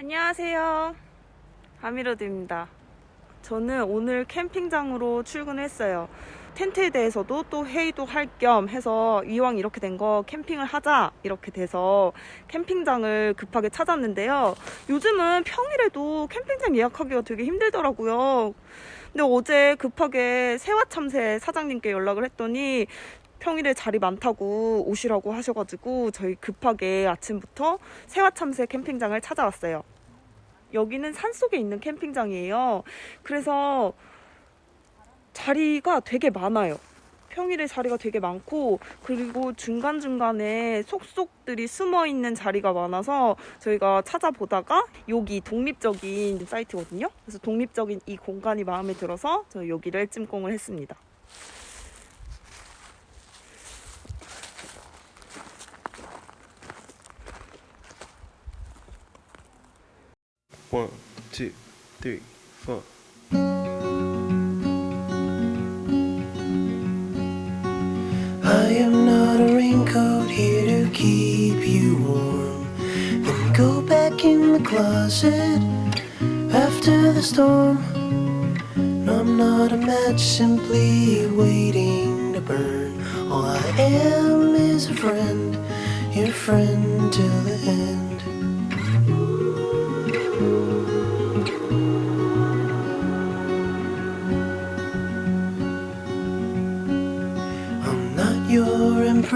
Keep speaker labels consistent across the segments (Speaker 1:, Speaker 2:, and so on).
Speaker 1: 안녕하세요. 아미로드입니다. 저는 오늘 캠핑장으로 출근했어요. 텐트에 대해서도 또 회의도 할 겸 해서 이왕 이렇게 된 거 캠핑을 하자 이렇게 돼서 캠핑장을 급하게 찾았는데요. 요즘은 평일에도 캠핑장 예약하기가 되게 힘들더라고요. 근데 어제 급하게 세화참새 사장님께 연락을 했더니 평일에 자리 많다고 오시라고 하셔가지고 저희 급하게 아침부터 세화참새 캠핑장을 찾아왔어요. 여기는 산 속에 있는 캠핑장이에요. 그래서 자리가 되게 많아요. 평일에 자리가 되게 많고 그리고 중간중간에 속속들이 숨어 있는 자리가 많아서 저희가 찾아보다가 여기 독립적인 사이트거든요. 그래서 독립적인 이 공간이 마음에 들어서 저희 여기를 찜공을 했습니다.
Speaker 2: One, two, three, four.
Speaker 3: I am not a raincoat here to keep you warm. Then go back in the closet after the storm. No, I'm not a match simply waiting to burn. All I am is a friend, your friend till the end.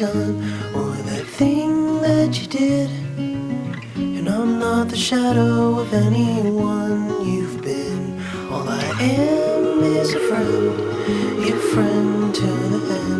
Speaker 3: Done or that thing that you did. Not the shadow of anyone you've been. All I am is a friend, your friend to the end.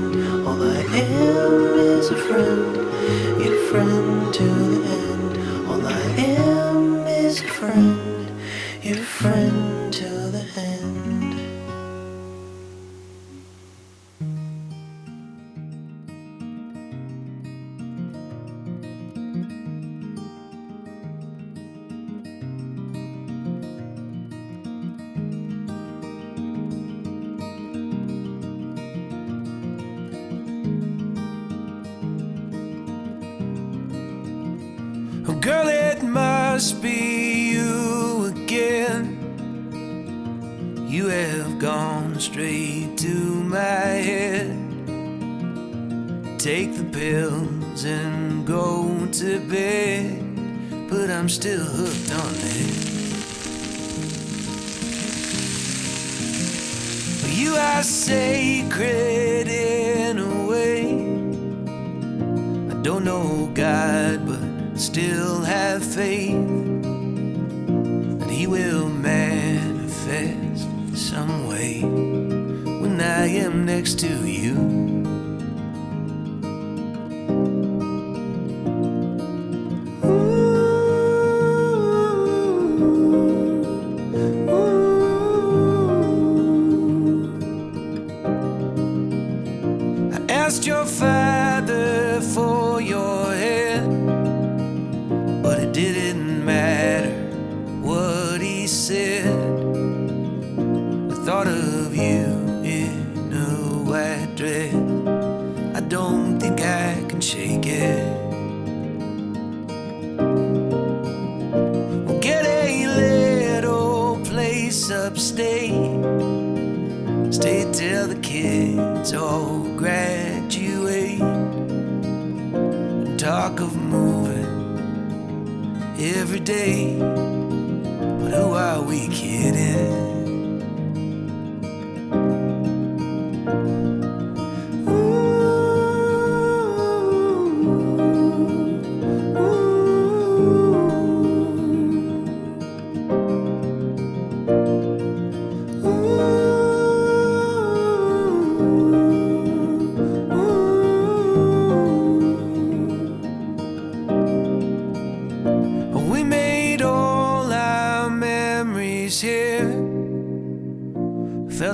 Speaker 4: Must be you again. You have gone straight to my head. Take the pills and go to bed. But I'm still hooked on it. You are sacred in a way. I don't know God, but still have faith that He will manifest some way when I am next to you. I asked your father for your hand, said. The thought of you in a white dress, I don't think I can shake it. We'll get a little place upstate. Stay till the kids all graduate. And talk of moving every day. Who are we kidding?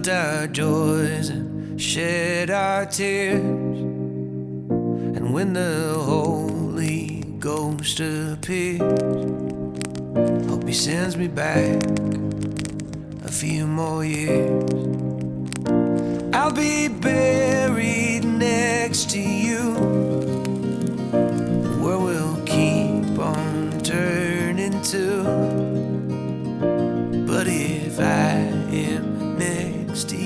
Speaker 4: Our joys and shed our tears. And when the Holy Ghost appears, hope He sends me back a few more years. I'll be buried next to you Steve.